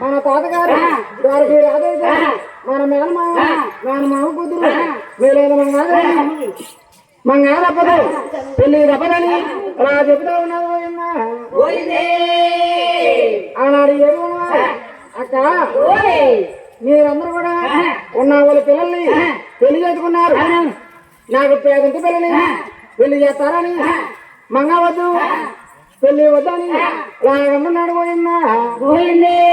మన తాతగారు వారికి రాదైతే మన మేనమామ మేనమామ కూతురు వీలైన మంగారు మంగారప్పదు పెళ్ళి తప్పదని అలా చెబుతా ఉన్నావు పోయిందా ఆనాడు ఏమో అక్క? మీరందరూ కూడా ఉన్న వాళ్ళ పిల్లల్ని పెళ్ళి చేసుకున్నారు. నాకు పేదంటి పిల్లని. పెళ్ళి చేస్తారని. మంగవద్దు పెళ్ళి వద్దని. లాగమ్మన్నాడు పోయిందా? పోయింది.